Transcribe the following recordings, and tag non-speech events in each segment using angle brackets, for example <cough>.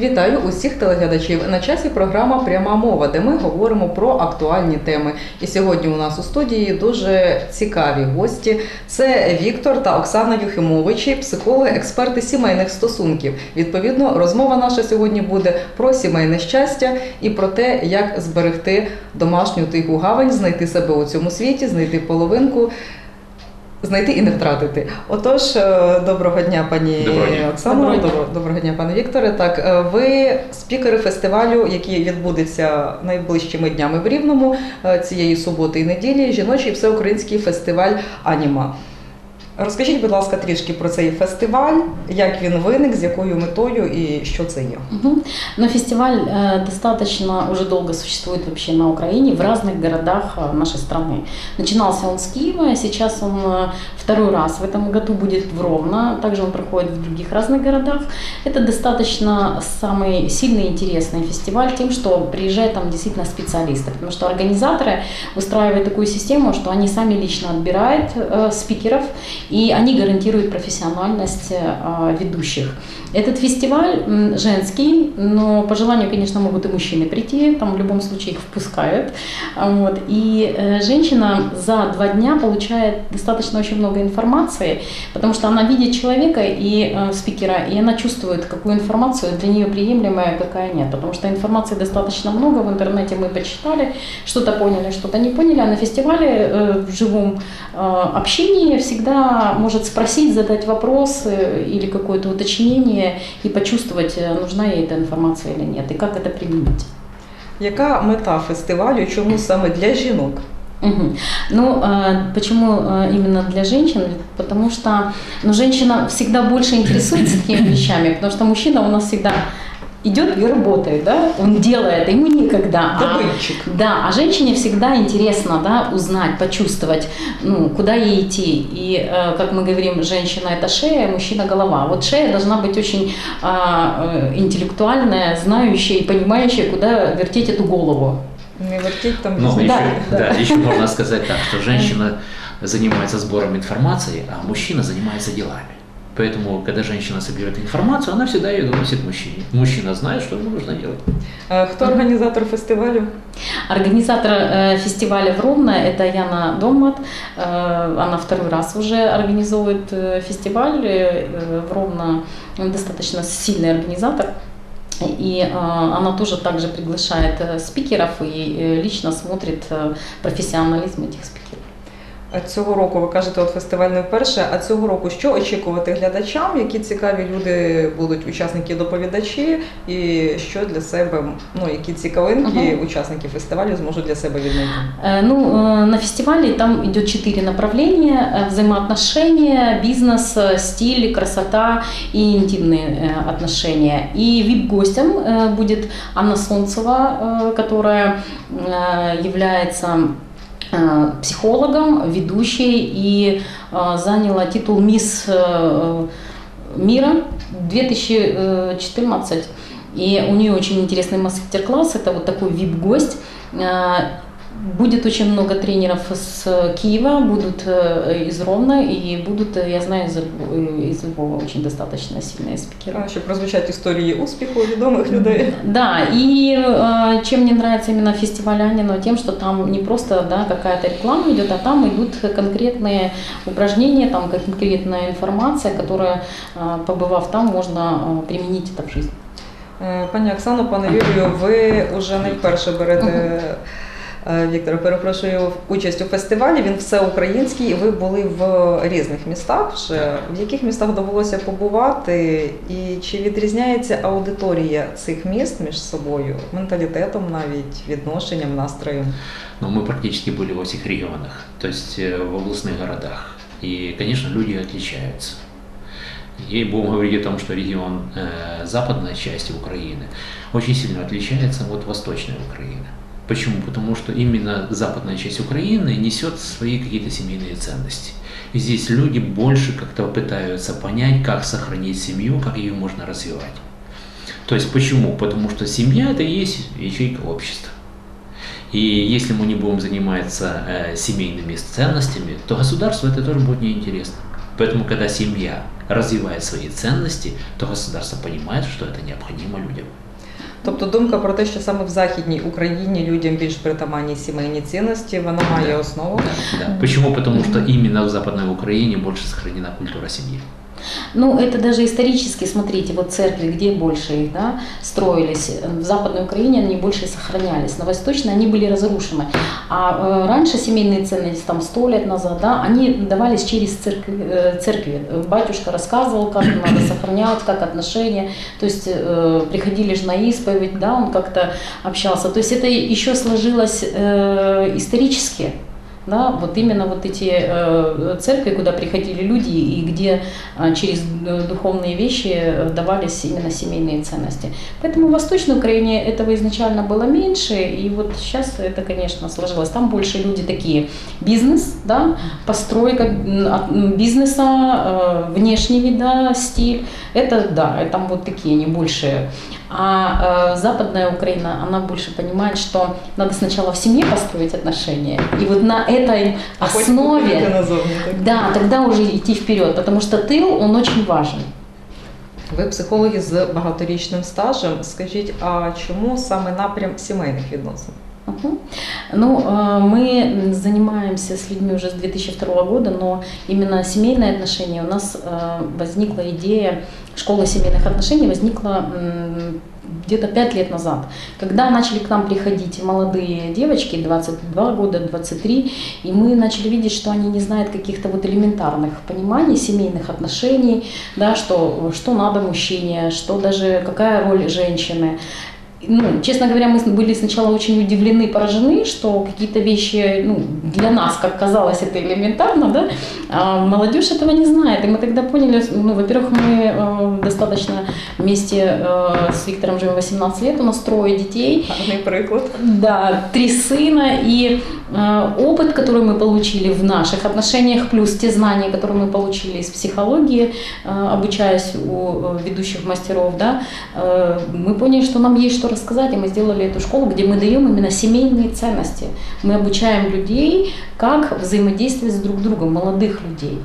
Вітаю усіх телеглядачів. На часі програма Пряма мова, де ми говоримо про актуальні теми. І сьогодні у нас у студії дуже цікаві гості. Це Віктор та Оксана Юхимовичі, психологи, експерти сімейних стосунків. Відповідно, розмова наша сьогодні буде про сімейне щастя і про те, як зберегти домашню тиху гавань, знайти себе у цьому світі, знайти половинку. Знайти і не втратити. Отож, е, доброго дня, пані Доброго дня. Оксано. Доброго. Доброго, доброго дня, пане Вікторе. Так, е, ви спікери фестивалю, який відбудеться найближчими днями в Рівному е, цієї суботи і неділі. Жіночий всеукраїнський фестиваль Аніма. Розкажіть, будь ласка, трішки про цей фестиваль, як він виник, з якою метою і що це є. Мгм. Но фестиваль э, достаточно уже долго существует вообще на Украине, в разных городах э, нашей страны. Начинался он с Киева, сейчас он э, второй раз в этом году будет в Ровно, также он проходит в других разных городах. Это достаточно самый сильный и интересный фестиваль тем, что приезжают там действительно специалисты, потому что организаторы устраивают такую систему, что они сами лично отбирают э, спикеров, и они гарантируют профессиональность э, ведущих. Этот фестиваль женский, но по желанию, конечно, могут и мужчины прийти, там в любом случае их впускают. А, Вот. И э, женщина за два дня получает достаточно очень много информации, потому что она видит человека и э, спикера, и она чувствует, какую информацию для нее приемлемая, какая нет. Потому что информации достаточно много, в интернете мы почитали, что-то поняли, что-то не поняли, а на фестивале э, в живом э, общении всегда может спросить, задать вопрос э, или какое-то уточнение и почувствовать, э, нужна ей эта информация или нет, и как это применить. Яка мета фестивалю? Чому саме для жінок? Мгм. Ну, э, почему э, именно для женщин? Потому что ну, женщина всегда больше интересуется такими вещами, потому что мужчина у нас всегда идет и работает, да, он делает, ему никогда. А- Добытчик. да, а женщине всегда интересно, да, узнать, почувствовать, ну, куда ей идти. И, э, как мы говорим, женщина это шея, мужчина голова. Вот шея должна быть очень а, э, интеллектуальная, знающая и понимающая, куда вертеть эту голову. Не вертіть там Ну, візьміть. Да, еще, да. да. еще можно сказать так, что женщина занимается сбором информации, а мужчина занимается делами. Поэтому, когда женщина собирает информацию, она всегда ее доносит мужчине. Мужчина знает, что ему нужно делать. Е, Хто організатор фестивалю? Организатор э, фестиваля в Ровно – это Яна Домат. Э, она второй раз уже организовывает э, фестиваль э, в Ровно. Достаточно сильный организатор. И э, она тоже также приглашает э, спикеров и э, лично смотрит э, профессионализм этих спикеров. А Цього року ви кажете, от фестиваль не вперше. А цього року що очікувати глядачам? Які цікаві люди будуть учасники доповідачі, і що для себе, ну які цікавинки Мгм. учасники фестивалю зможуть для себе віднайти? Э, Ну, э, на фестивале там идет четыре направления. э, Взаимоотношения, бизнес, э, стиль, красота и интимные э, отношения. И вип-гостем э, будет Анна Солнцева, э, которая э, является э, психологом, ведущей и э, заняла титул «Мисс э, мира 2014». И у нее очень интересный мастер-класс, это вот такой вип-гость. Э, Будет очень много тренеров с Киева, будут э, из Ровно и будут, э, я знаю, из Львова, из Львова очень достаточно сильные спикеры. А, Щоб прозвучать історії успіху відомих людей. Да, и э, чем мне нравится именно фестиваль Анина, тем, что там не просто да, какая-то реклама идет, а там идут конкретные упражнения, там конкретная информация, которая, э, побывав там, можно э, применить это в жизни. Е, Пані Оксано, пане Юрію, ви вже не вперше берете. е, Віктора, перепрошую, участь у фестивалі. Він всеукраїнський, і ви були в різних містах. Вже в яких містах довелося побувати, і чи відрізняється аудиторія цих міст між собою, менталітетом, навіть відношенням, настроєм? Но мы практически были во всех регионах, то есть э, в областных городах. И, конечно, люди отличаются. И будем говорить о том, что регион э, западной части Украины очень сильно отличается от восточной Украины. Почему? Потому что именно западная часть Украины несет свои какие-то семейные ценности. И здесь люди больше как-то пытаются понять, как сохранить семью, как ее можно развивать. То есть почему? Потому что семья это и есть ячейка общества. И если мы не будем заниматься э, семейными ценностями, то государству это тоже будет неинтересно. Поэтому, когда семья развивает свои ценности, то государство понимает, что это необходимо людям. Тобто думка про те, що саме в Західній Україні людям більш притаманні сімейні цінності, вона має основу. Да. Почему? Потому что именно в Западной Украине больше сохранена культура семьи. Ну, это даже исторически, смотрите, вот церкви, где больше их да, строились, в Западной Украине они больше сохранялись, на Восточной они были разрушены. А э, раньше семейные ценности, там, сто лет назад, да, они давались через церкви, э, церкви. Батюшка рассказывал, как надо сохранять, как отношения, то есть э, приходили же на исповедь, да, он как-то общался. То есть это еще сложилось э, исторически, да, вот именно вот эти э, церкви, куда приходили люди и где э, через духовные вещи давались именно семейные ценности. Поэтому в Восточной Украине этого изначально было меньше, и вот сейчас это, конечно, сложилось. Там больше люди такие бизнес, да, постройка бизнеса, э, внешний вид, да, стиль, это да, там вот такие они больше. А э, Западная Украина, она больше понимает, что надо сначала в семье построить отношения, и вот на этой А потім виходити основе, назовні. Так? да, тогда уже идти вперед, потому что тыл, он очень важен. Ви психологи з багаторічним стажем. Скажіть, а чому саме напрям сімейних відносин? Ну, э, мы занимаемся с людьми уже с 2002 года, но именно семейные отношения. У нас э, возникла идея, школа семейных отношений возникла где-то 5 лет назад, когда начали к нам приходить молодые девочки, 22 года, 23, и мы начали видеть, что они не знают каких-то вот элементарных пониманий семейных отношений, да, что, что надо мужчине, что даже какая роль женщины ну, честно говоря, мы были сначала очень удивлены, поражены, что какие-то вещи, ну, для нас, как казалось, это элементарно, да, а молодежь этого не знает. И мы тогда поняли, ну, во-первых, мы э, достаточно вместе э, с Виктором живем 18 лет, у нас трое детей, Гарний приклад. да, три сына и опыт, который мы получили в наших отношениях, плюс те знания, которые мы получили из психологии, э, обучаясь у э, ведущих мастеров, да, э, мы поняли, что нам есть что рассказать, и мы сделали эту школу, где мы даем именно семейные ценности. Мы обучаем людей, как взаимодействовать с друг другом, молодых людей.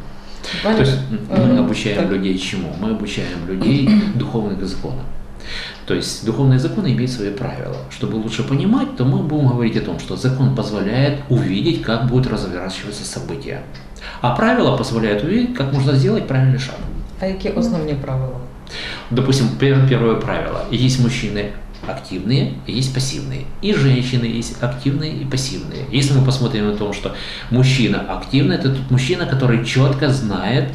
То есть мы обучаем людей чему? Мы обучаем людей духовным законам. То есть духовные законы имеют свои правила. Чтобы лучше понимать, то мы будем говорить о том, что закон позволяет увидеть, как будут разворачиваться события. А правила позволяют увидеть, как можно сделать правильный шаг. А які основні правила? Допустим, пер- первое правило. Есть мужчины активные, есть пассивные. И женщины есть активные и пассивные. Если мы посмотрим на то, что мужчина активный, это тот мужчина, который четко знает,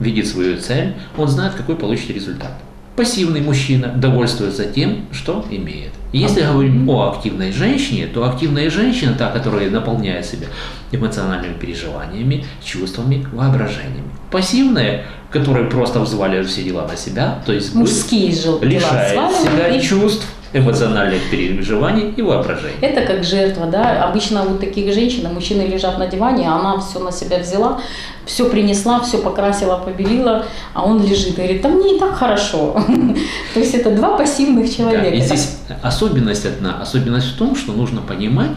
видит свою цель, он знает, какой получит результат. Пассивный мужчина довольствуется тем, что имеет. Если говорим о активной женщине, то активная женщина, та, которая наполняет себя эмоциональными переживаниями, чувствами, воображениями. Пассивная, которая просто взваливает все дела на себя, то есть Мужские дела лишает себя и чувств, эмоциональных переживаний и воображений. Это как жертва, да. Обычно вот таких женщин, мужчины лежат на диване, а она все на себя взяла, все принесла, все покрасила, побелила, а он лежит и говорит, да мне и так хорошо. <laughs> То есть это два пассивных Да, человека. и здесь особенность одна. Особенность в том, что нужно понимать,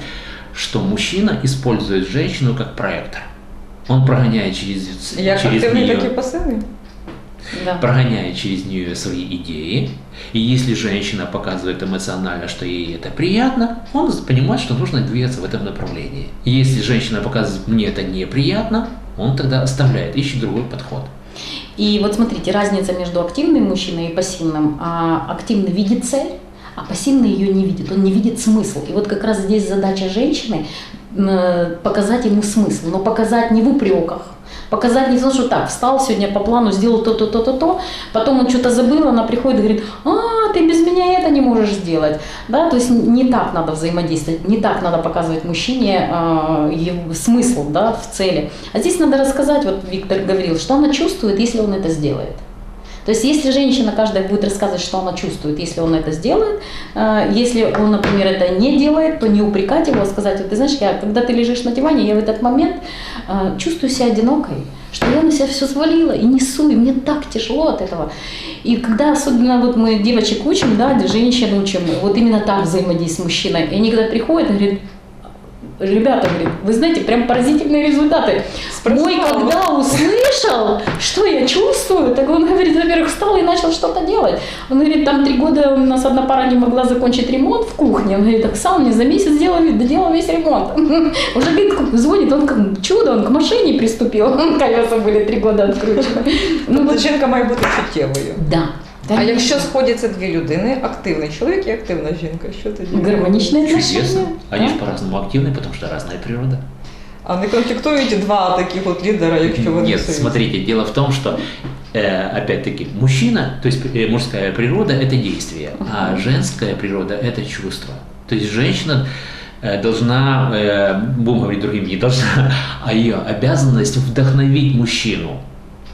что мужчина использует женщину как проектор. Он прогоняет через, Як через нее так і пасивний. Да. прогоняет через нее свои идеи. И если женщина показывает эмоционально, что ей это приятно, он понимает, что нужно двигаться в этом направлении. И Если женщина показывает, мне это неприятно, он тогда оставляет, ищет другой подход. И вот смотрите, разница между активным мужчиной и пассивным. А активный видит цель, а пассивный ее не видит, он не видит смысл. И вот как раз здесь задача женщины э, показать ему смысл, но показать не в упреках, показать не то, что так, встал сегодня по плану, сделал то-то, то-то, то, потом он что-то забыл, она приходит и говорит, а, ты без меня это не можешь сделать. Да, то есть не так надо взаимодействовать, не так надо показывать мужчине э, его смысл да, в цели. А здесь надо рассказать, вот Виктор говорил, что она чувствует, если он это сделает. То есть если женщина каждая будет рассказывать, что она чувствует, если он это сделает, э, если он, например, это не делает, то не упрекать его, а сказать, вот ты знаешь, я, когда ты лежишь на диване, я в этот момент э, чувствую себя одинокой, что я на себя все свалила и несу, и мне так тяжело от этого. И когда особенно вот мы девочек учим, да, женщин учим, вот именно так взаимодействовать с мужчиной, и они когда приходят, говорят, ребята, говорит, вы знаете, прям поразительные результаты. Мой, когда услышал, что я чувствую, так он говорит, во-первых, встал и начал что-то делать. Он говорит, там три года у нас одна пара не могла закончить ремонт в кухне. Он говорит, Оксана мне за месяц сделал, доделал весь ремонт. <laughs> Уже говорит, звонит, он как чудо, он к машине приступил. <laughs> Колеса были три года откручены. Ну, Тобто вот, жінка має бути чуттєвою. да. А Конечно. якщо сходяться дві людини, активний чоловік і активна жінка, що тоді? гармоничные Чудесно. отношения. Они да? же по-разному активны, потому что разная природа. А не конфліктують два таких от лідера, якщо вони Нет, союзні? смотрите, дело в том, что э, опять-таки мужчина, то есть э, мужская природа это действие, а женская природа это чувство. То есть женщина э, должна, э, будем говорить другим, не должна, <laughs> а ее обязанность вдохновить мужчину.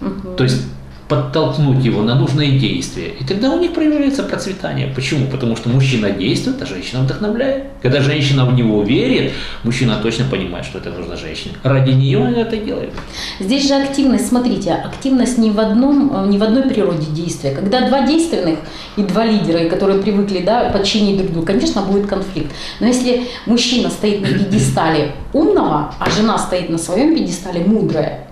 Мгм. То есть подтолкнуть его на нужные действия. И тогда у них проявляется процветание. Почему? Потому что мужчина действует, а женщина вдохновляет. Когда женщина в него верит, мужчина точно понимает, что это нужно женщине. Ради нее он это делает. Здесь же активность, смотрите, активность не в одном, э, не в одной природе действия. Когда два действенных и два лидера, которые привыкли да, подчинить друг другу, конечно, будет конфликт. Но если мужчина стоит на пьедестале умного, а жена стоит на своем пьедестале мудрая,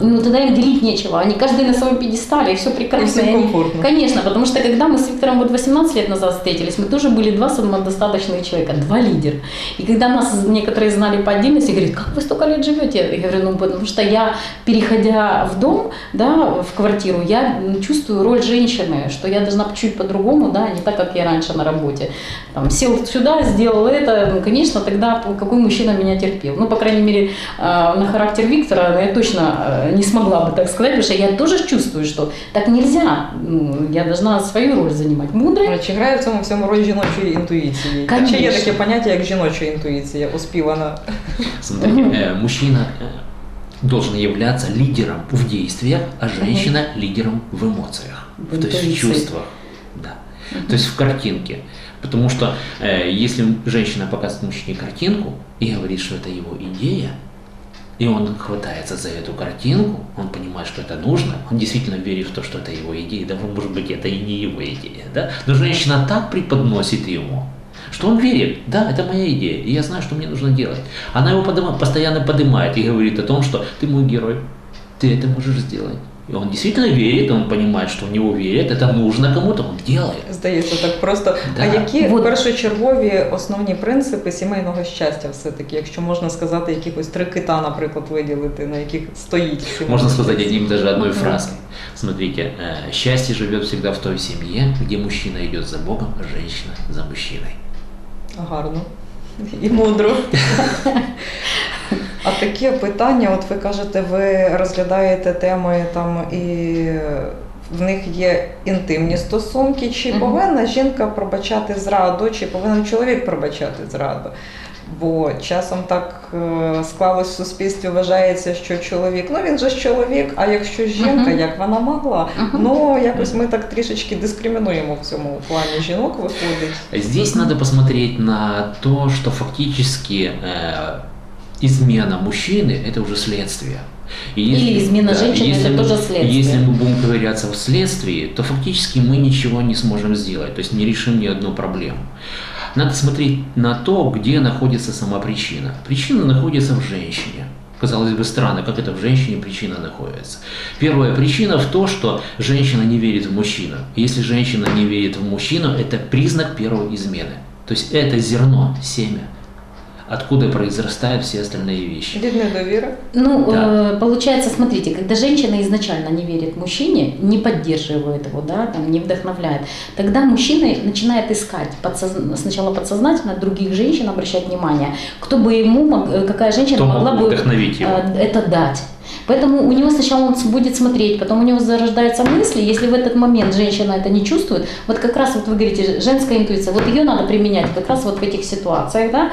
ну тогда им делить нечего. Они каждый на своем пьедестале, и все прекрасно. И они-. Конечно, потому что когда мы с Виктором вот 18 лет назад встретились, мы тоже были два самодостаточных человека, два лидера. И когда нас некоторые знали по отдельности, говорят, как вы столько лет живете? Я говорю, ну потому что я, переходя в дом, да, в квартиру, я чувствую роль женщины, что я должна чуть по-другому, да, не так, как я раньше на работе. Там, сел сюда, сделал это, ну, конечно, тогда какой мужчина меня терпел. Ну, по крайней мере, э, на характер Виктора я точно э, не смогла бы так сказать, потому что я тоже чувствую, что так нельзя. Ну, я должна свою роль занимать. Мудрая. Чи грає в цьому всьому роль жіночої інтуїції? А Чи є Конечно. таке поняття, як жіноча інтуїція, оспівана? Смотрите, э, мужчина э, должен являться лидером в действиях, а женщина лидером в эмоциях, В то есть в интуиции. чувствах. Да. То есть в картинке. Потому что э, если женщина показывает мужчине картинку и говорит, что это его идея, и он хватается за эту картинку, он понимает, что это нужно, он действительно верит в то, что это его идея, да, может быть, это и не его идея, да, но женщина так преподносит ему, что он верит, да, это моя идея, и я знаю, что мне нужно делать. Она его подыма- постоянно поднимает и говорит о том, что ты мой герой, ты это можешь сделать. И он действительно верит, он понимает, что в него верят, это нужно кому-то, он делает. Здається, так просто. Да. А які Вот. першочергові основні принципи сімейного щастя все-таки, якщо можна сказати, якихось три кита, наприклад, виділити, на яких стоїть сімейне Можно сказать щастя? одним даже одной Мгм. фразой. Смотрите, э, счастье живет всегда в той семье, где мужчина идет за Богом, а женщина за мужчиной. Гарно і мудро. <laughs> А таке питання, от ви кажете, ви розглядаєте теми там і в них є інтимні стосунки. Чи Мгм. повинна жінка пробачати зраду, чи повинен чоловік пробачати зраду? Бо часом так е, склалось в суспільстві, вважається, що чоловік, ну він же ж чоловік, а якщо жінка, Мгм. як вона могла? Мгм. Ну якось ми так трішечки дискримінуємо в цьому плані жінок, виходить. Здесь надо посмотреть на то, что фактически э, измена мужчины – это уже следствие. И Или измена женщины если это тоже следствие. Если мы будем ковыряться в следствии, то фактически мы ничего не сможем сделать, то есть не решим ни одну проблему. Надо смотреть на то, где находится сама причина. Причина находится в женщине. Казалось бы, странно, как это в женщине причина находится. Первая причина в том, что женщина не верит в мужчину. Если женщина не верит в мужчину, это признак первой измены. То есть это зерно, семя, откуда произрастают все остальные вещи. Від недовіри. Ну, Да. э, получается, смотрите, когда женщина изначально не верит мужчине, не поддерживает его, да, там, не вдохновляет, тогда мужчина начинает искать подсозна- сначала подсознательно других женщин, обращать внимание, кто бы ему, мог- э, какая женщина Кто могла мог бы вдохновить его? э, это дать. Поэтому у него сначала он будет смотреть, потом у него зарождаются мысли, если в этот момент женщина это не чувствует, вот как раз вот вы говорите, женская интуиция, вот ее надо применять как раз вот в этих ситуациях, да,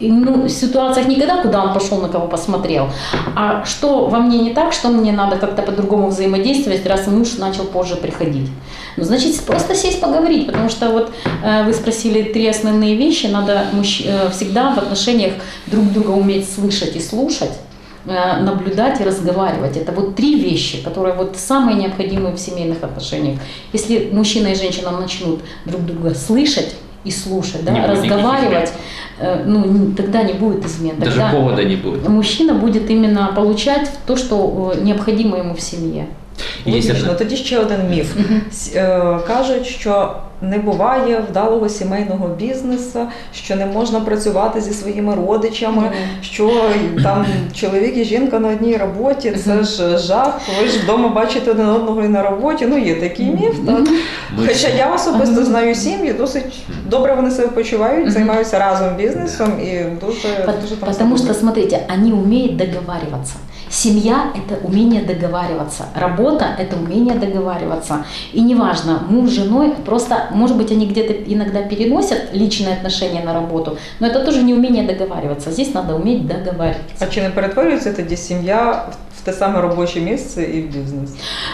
ну, в ситуациях не когда, куда он пошел, на кого посмотрел, а что во мне не так, что мне надо как-то по-другому взаимодействовать, раз муж начал позже приходить. Ну, значит, просто сесть поговорить, потому что вот э, вы спросили три основные вещи, надо мужч- э, всегда в отношениях друг друга уметь слышать и слушать, наблюдать и разговаривать. Это вот три вещи, которые вот самые необходимые в семейных отношениях. Если мужчина и женщина начнут друг друга слышать и слушать, да, Не разговаривать, э, ну, тогда не будет измен. Даже повода не будет. мужчина будет именно получать то, что э, необходимо ему в семье. Логічно. Тоді ще один міф. Е, Кажуть, що не буває вдалого сімейного бізнесу, що не можна працювати зі своїми родичами, що там чоловік і жінка на одній роботі, це ж жах. Ви ж вдома бачите один одного і на роботі. Ну є такий міф. Так. Хоча я особисто знаю сім'ї, досить добре вони себе почувають, займаються разом бізнесом і дуже, дуже себе что, смотрите, они умеют договариваться. Семья – это умение договариваться. Работа – это умение договариваться. И неважно, муж с женой, просто, может быть, они где-то иногда переносят личные отношения на работу, но это тоже не умение договариваться. Здесь надо уметь договариваться. А чи не перетворюється тоді сім'я в в те саме робоче місце і в бізнес?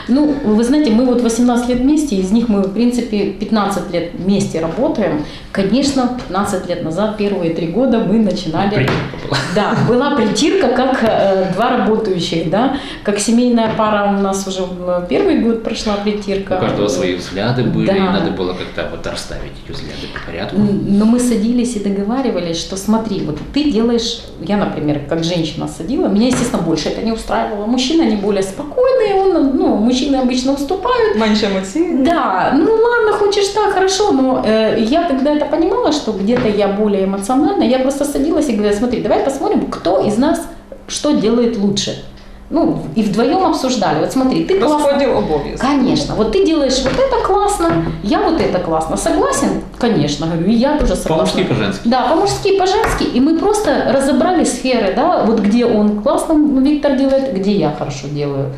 Ну, вы знаете, мы вот 18 лет вместе, из них мы, в принципе, 15 лет вместе работаем. Конечно, 15 лет назад, первые три года мы начинали... Притирка была. Да, была притирка, как э, два работающих, да, как семейная пара у нас уже э, первый год прошла притирка. У каждого свои взгляды были, Да. и надо было как-то вот расставить эти взгляды по порядку. Н- Но мы садились и договаривались, что смотри, вот ты делаешь, я, например, как женщина садила, меня, естественно, больше это не устраивало. Мужчина, они более спокойные, он, ну, мужчины обычно уступают. Менше емоційно? Да, ну ладно, хочешь так, хорошо, но э, я когда это понимала, что где-то я более эмоциональна, я просто садилась и говорила, смотри, давай посмотрим, кто из нас что делает лучше. Ну, и вдвоем обсуждали. Вот смотри, ты классно. Обов'язків. Конечно, вот ты делаешь вот это классно, я вот это классно. Согласен? Конечно, говорю, и я тоже согласна. По-мужски, по-женски. Да, по-мужски, по-женски. И мы просто разобрали сферы, да, вот где он классно, Виктор делает, где я хорошо делаю.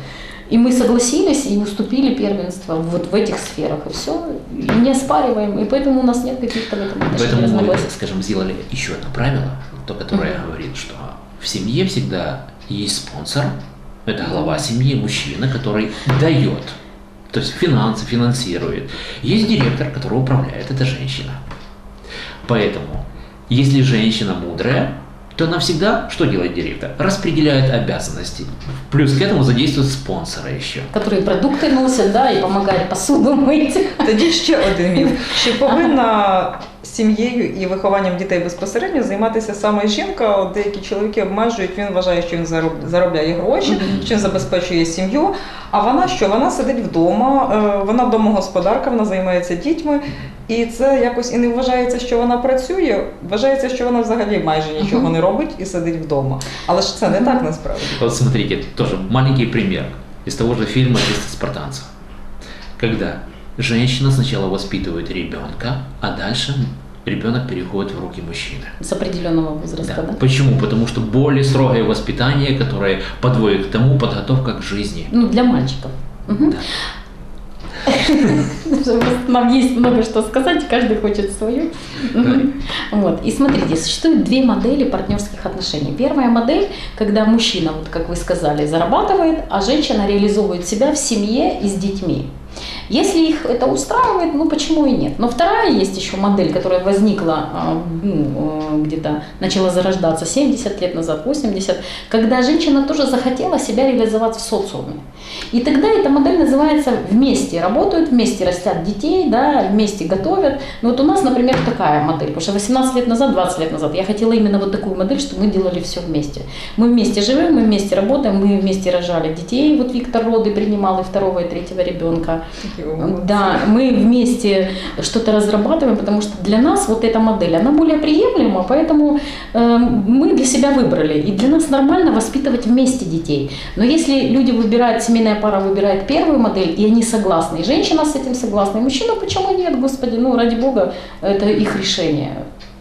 И мы согласились и уступили первенство вот в этих сферах. И все, и не оспариваем. И поэтому у нас нет каких-то в этом Поэтому мы, скажем, сделали еще одно правило, то, которое говорит, что в семье всегда есть спонсор, это глава семьи, мужчина, который дает, то есть финансы финансирует. Есть директор, который управляет, это женщина. Поэтому, если женщина мудрая, то она всегда, что делает директор? Распределяет обязанности. Плюс к этому задействует спонсора еще. Которые продукты носят, да, и помогают посуду мыть. Тоді ще один міф. Чи повинна сім'єю і вихованням дітей безпосередньо займатися саме жінка? От деякі чоловіки обмежують, він вважає, що він заробляє гроші, що він забезпечує сім'ю. А вона що? Вона сидить вдома, е, вона домогосподарка, вона займається дітьми. І це якось і не вважається, що вона працює. Вважається, що вона взагалі майже нічого не робить і сидить вдома. Але ж це не так насправді. Вот смотрите, тоже маленький пример из того же фильма «10 спартанцев». Когда женщина сначала воспитывает ребенка, а дальше ребенок переходит в руки мужчины. С определенного возраста, Да. да? Почему? Потому что более строгое воспитание, которое подводит к тому подготовка к жизни. Ну, для мальчиков. Мгм. <laughs> Нам есть много что сказать, каждый хочет свою. Вот. И смотрите, существует две модели партнерских отношений. Первая модель, когда мужчина, вот как вы сказали, зарабатывает, а женщина реализовывает себя в семье и с детьми. Если их это устраивает, ну почему и нет? Но вторая есть еще модель, которая возникла а, ну, э, где-то, начала зарождаться 70 лет назад, 80, когда женщина тоже захотела себя реализовать в социуме. И тогда эта модель называется «вместе работают, вместе растят детей, да, вместе готовят». Ну вот у нас, например, такая модель, потому что 18 лет назад, 20 лет назад я хотела именно вот такую модель, что мы делали все вместе. Мы вместе живем, мы вместе работаем, мы вместе рожали детей. Вот Виктор роды принимал и второго, и третьего ребенка. Да, мы вместе что-то разрабатываем, потому что для нас вот эта модель, она более приемлема, поэтому э, мы для себя выбрали. И для нас нормально воспитывать вместе детей. Но если люди выбирают, семейная пара выбирает первую модель, и они согласны, и женщина с этим согласна, и мужчина, почему нет, господи, ну ради бога, это их решение.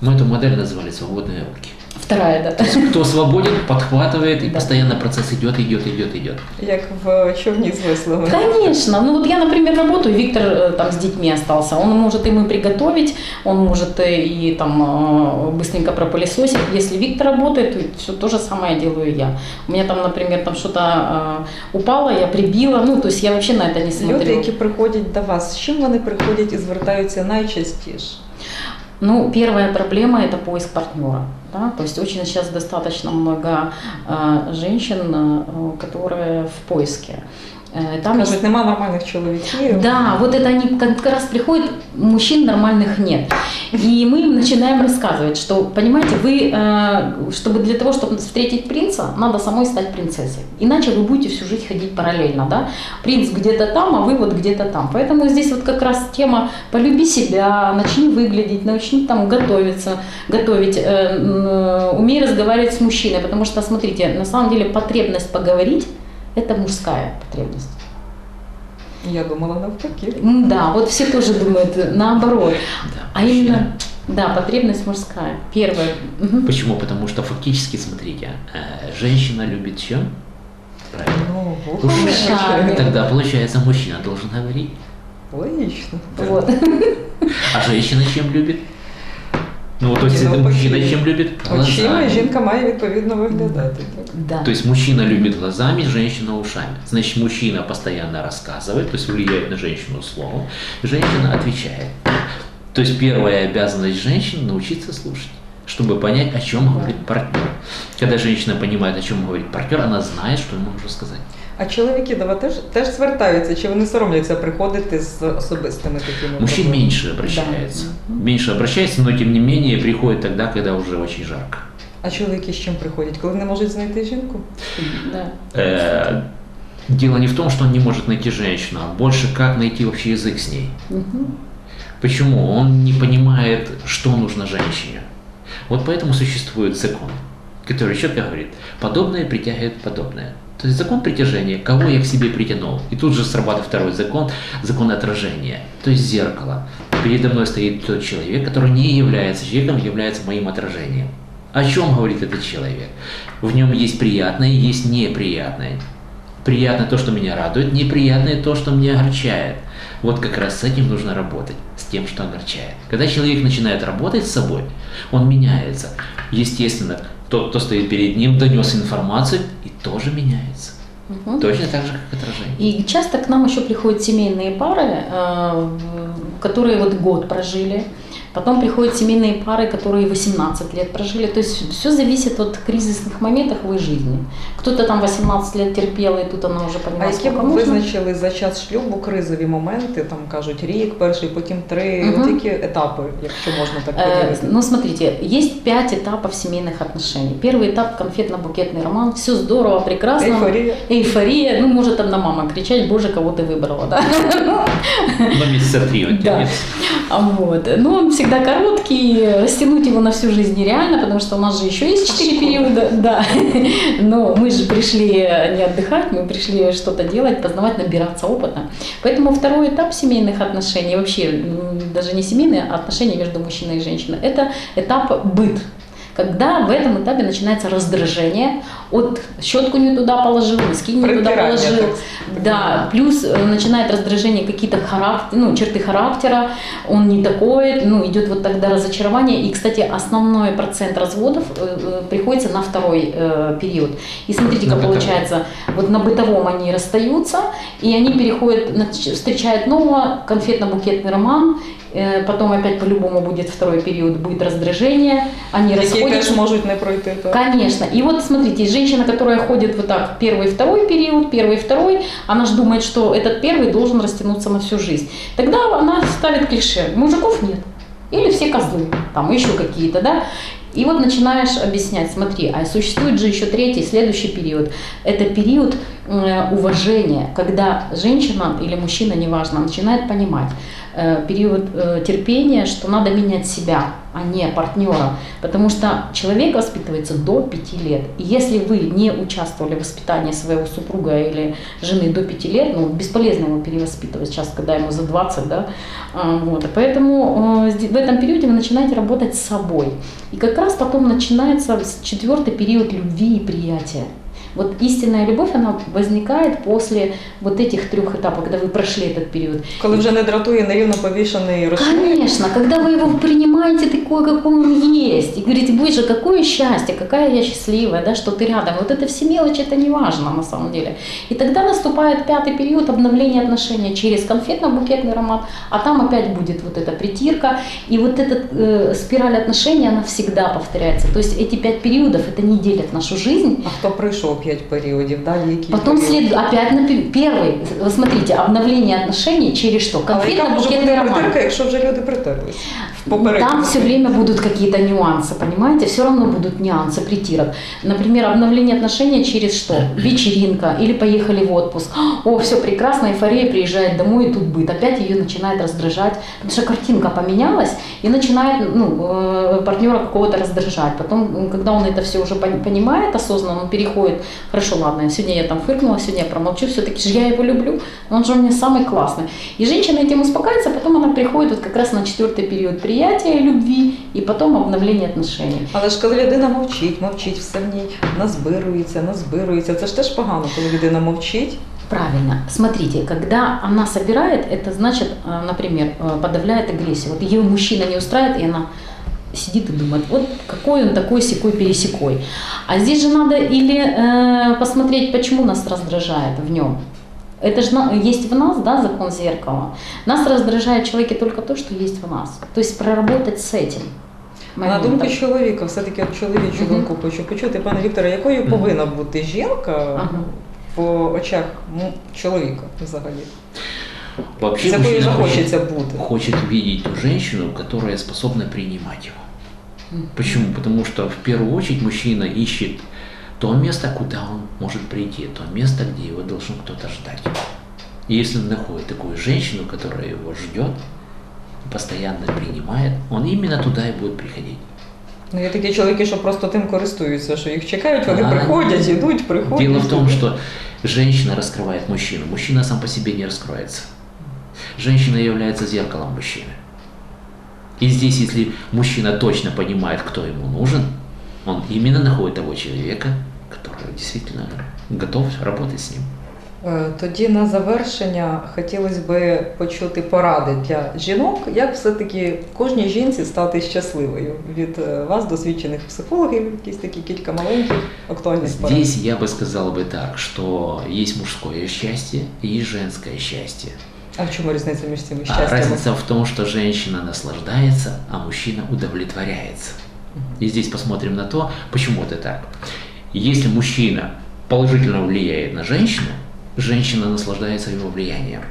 Мы эту модель назвали «свободные руки». Вторая, да. Кто свободен, подхватывает, и Да. постоянно процесс идет, идет, идет, идет. Як в човні з веслами. Конечно. Ну вот я, например, работаю, Виктор э, там с детьми остался. Он может им и приготовить, он может э, и там э, быстренько пропылесосить. Если Виктор работает, то все то же самое делаю я. У меня там, например, там что-то э, упало, я прибила. Ну, то есть я вообще на это не смотрю. Люди, які приходять до вас, з чим вони приходять і звертаються найчастіше? Ну, первая проблема – это поиск партнера. Да? То есть очень сейчас достаточно много э, женщин, э, которые в поиске. Э, Там есть Кажуть, нема нормальних чоловіків. да, вот это они как раз приходят, мужчин нормальных нет. И мы им начинаем рассказывать, что, понимаете, вы, э, чтобы для того, чтобы встретить принца, надо самой стать принцессой. Иначе вы будете всю жизнь ходить параллельно, да? Принц где-то там, а вы вот где-то там. Поэтому здесь вот как раз тема «полюби себя», «начни выглядеть», «начни там готовиться», готовить, э, умей разговаривать с мужчиной, потому что, смотрите, на самом деле потребность поговорить – это мужская потребность. Я думала навпаки. Да, вот все тоже думают наоборот. Да, А мужчина. именно, да, потребность мужская. Первое. Мгм. Почему? Потому что фактически, смотрите, э, женщина любит чем? Правильно. Ну. Тогда, получается, мужчина должен говорить. Логічно. Вот. А женщина чем любит? Ну, вот, то есть, Ну, это мужчина почему? чем любит? Очима Глазами. жінка має відповідно виглядати. Так? Да. То есть мужчина любит глазами, женщина ушами. Значит, мужчина постоянно рассказывает, то есть влияет на женщину словом, женщина отвечает. То есть первая обязанность женщины научиться слушать, чтобы понять, о чем говорит партнер. Когда женщина понимает, о чем говорит партнер, она знает, что ему нужно сказать. А чоловіки до вас теж, теж звертаються, чи вони соромляться приходити з особистими такими Мужчин проблемами? меньше обращается. Мгм. Меньше обращается, но тем не менее приходит тогда, когда уже очень жарко. А чоловіки з чим приходять? Коли не можуть знайти жінку? Да. Э, Дело не в том, что он не может найти женщину, а больше как найти общий язык с ней. Мгм. Почему? Он не понимает, что нужно женщине. Вот поэтому существует закон, который четко говорит, подобное притягивает подобное. То есть закон притяжения, кого я к себе притянул. И тут же срабатывает второй закон, закон отражения. То есть зеркало. Передо мной стоит тот человек, который не является человеком, является моим отражением. О чем говорит этот человек? В нем есть приятное, есть неприятное. Приятно то, что меня радует, неприятное то, что меня огорчает. Вот как раз с этим нужно работать, с тем, что огорчает. Когда человек начинает работать с собой, он меняется. Естественно, тот, кто стоит перед ним, донес информацию и тоже меняется. Мгм. Точно так же, как отражение. И часто к нам еще приходят семейные пары, э, которые вот год прожили. Потом приходят семейные пары, которые 18 лет прожили. То есть все зависит от кризисных моментов в их жизни. Кто-то там 18 лет терпел, и тут она уже А поняла, які сколько б нужно. визначили за час шлюбу кризові моменти, там кажуть рік, перший, потім три, Мгм. от які етапи, якщо можна так Э, поділити? Ну, смотрите, есть пять этапов семейных отношений. Первый этап – конфетно-букетный роман. Все здорово, прекрасно. Ейфорія. Эйфория. Ну, может там на мама кричать, боже, кого ты выбрала, да? Ну, месяца три он Да. Вот. Но он всегда короткий, растянуть его на всю жизнь нереально, потому что у нас же еще есть четыре периода. Да. Но мы же пришли не отдыхать, мы пришли что-то делать, познавать, набираться опыта. Поэтому второй этап семейных отношений, вообще даже не семейные, а отношения между мужчиной и женщиной, это этап быт. Когда в этом этапе начинается раздражение от щетку не туда положил, носки не туда положил, так да, плюс э, начинает раздражение какие-то характер, ну, черты характера, он не такой, ну, идет вот тогда разочарование. И, кстати, основной процент разводов э, э, приходится на второй э, период. И смотрите, как получается, вот на бытовом они расстаются, и они переходят, встречают нового, конфетно-букетный роман, потом опять по-любому будет второй период, будет раздражение, они расходятся. можуть не пройти. Так? Конечно. И вот смотрите, женщина, которая ходит вот так, первый, второй период, первый, второй, она же думает, что этот первый должен растянуться на всю жизнь. Тогда она ставит клише, мужиков нет. Или все козлы, там еще какие-то, да. И вот начинаешь объяснять, смотри, а существует же еще третий, следующий период. Это период э, уважения, когда женщина или мужчина, неважно, начинает понимать, э, период э, терпения, что надо менять себя, а не партнера. Потому что человек воспитывается до 5 лет. И если вы не участвовали в воспитании своего супруга или жены до 5 лет, ну, бесполезно его перевоспитывать сейчас, когда ему за 20, да, А, вот. Поэтому э, в этом периоде вы начинаете работать с собой. И как раз потом начинается четвертый период любви и приятия. Вот истинная любовь, она возникает после вот этих трех этапов, когда вы прошли этот период. Коли вже не дратує нерівно повішений рушник, Конечно, когда вы его принимаете такой, какой он есть, и говорите, боже, какое счастье, какая я счастливая, да, что ты рядом. Вот это все мелочи, это не важно на самом деле. И тогда наступает пятый период обновления отношений через конфетно-букетный роман, а там опять будет вот эта притирка, и вот эта э, спираль отношений, она всегда повторяется. То есть эти пять периодов, это не делят нашу жизнь, а хто прийшов що 5 періодів, далі які Потом періоди? след... опять на пе- первый. Вы смотрите, обновление отношений через что? Але яка може Конфетно-букетный бути роман. притирка, якщо вже люди притерлись? в попередньому Там все стані? время будут какие-то нюансы, понимаете? Все равно будут нюансы, притирок. Например, обновление отношений через что? Вечеринка или поехали в отпуск. О, все прекрасно, эйфория приезжает домой и тут быт. Опять ее начинает раздражать, потому что картинка поменялась и начинает ну, э, партнера какого-то раздражать. Потом, м, когда он это все уже пон- понимает осознанно, он переходит, хорошо, ладно, сегодня я там фыркнула, сегодня я промолчу, все-таки же я его люблю, он же у меня самый классный. И женщина этим успокаивается, потом она приходит вот как раз на четвертый период приятия, любви и потом обновление отношений. Але ж коли людина мовчить, мовчить все в ній, назбирується, назбирується. Це ж теж погано, коли людина мовчить. Правильно. Смотрите, когда она собирает, это значит, э, например, э, подавляет агрессию. Вот ее мужчина не устраивает, и она сидит и думает, вот какой он такой секой пересекой. А здесь же надо или э, посмотреть, почему нас раздражает в нем. Это же на- есть в нас, да, закон зеркала. Нас раздражает в человеке только то, что есть в нас. То есть проработать с этим. А на моментом. думку чоловіка, все-таки от чоловічу Мгм. думку хочу почути. Пане Вікторе, якою Мгм. повинна бути жінка Ага. в очах ну, чоловіка взагалі? Вообще З якою мужчина захочеться хочет, бути? хочет видеть ту женщину, которая способна принимать его. Мгм. Почему? Потому что в первую очередь мужчина ищет то место, куда он может прийти, то место, где его должен кто-то ждать. И если он находит такую женщину, которая его ждет, постоянно принимает, он именно туда и будет приходить. Ну, є такі чоловіки, що просто тим користуються, що їх чекають, вони А, приходять, ідуть, приходять. Дело в том, ідуть. что женщина раскрывает мужчину. Мужчина сам по себе не раскроется. Женщина является зеркалом мужчины. И здесь, если мужчина точно понимает, кто ему нужен, он именно находит того человека, который действительно готов работать с ним. Е, Тоді на завершення хотілося б почути поради для жінок, як все-таки кожній жінці стати щасливою від е, вас, досвідчених психологів, якісь такі кілька маленьких актуальних порад. Здесь я бы сказал бы так, что есть мужское счастье и есть женское счастье. А в чому різниця між цими А щастями? разница в том, что женщина наслаждается, а мужчина удовлетворяется. И здесь посмотрим на то, почему это так. Если мужчина положительно влияет на женщину, женщина наслаждается его влиянием,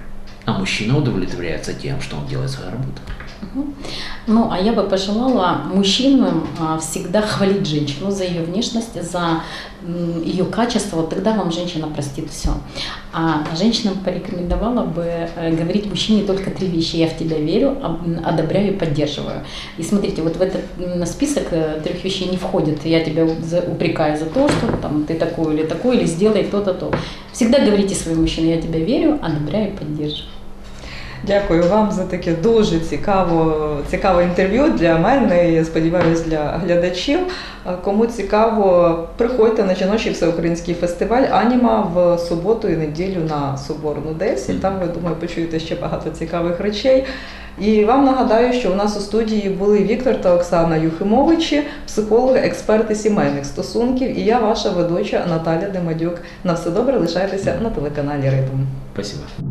а мужчина удовлетворяется тем, что он делает свою работу. Ну, а я бы пожелала мужчинам а, всегда хвалить женщину за ее внешность, за ее качество, вот тогда вам женщина простит все. А женщинам порекомендовала бы э, говорить мужчине только три вещи. Я в тебя верю, одобряю и поддерживаю. И смотрите, вот в этот список э, трех вещей не входит. Я тебя упрекаю за то, что там, ты такой или такой, или сделай то-то, то. Всегда говорите своему мужчине, я тебя верю, одобряю и поддерживаю. Дякую вам за таке дуже цікаво, цікаве інтерв'ю для мене. і, Я сподіваюся, для глядачів. Кому цікаво, приходьте на жіночий всеукраїнський фестиваль Аніма в суботу і неділю на Соборну 10. Там ви думаю, почуєте ще багато цікавих речей. І вам нагадаю, що у нас у студії були Віктор та Оксана Юхимовичі, психологи, експерти сімейних стосунків. І я, ваша ведуча Наталя Демадюк. На все добре, лишайтеся на телеканалі Ритм. Спасибо.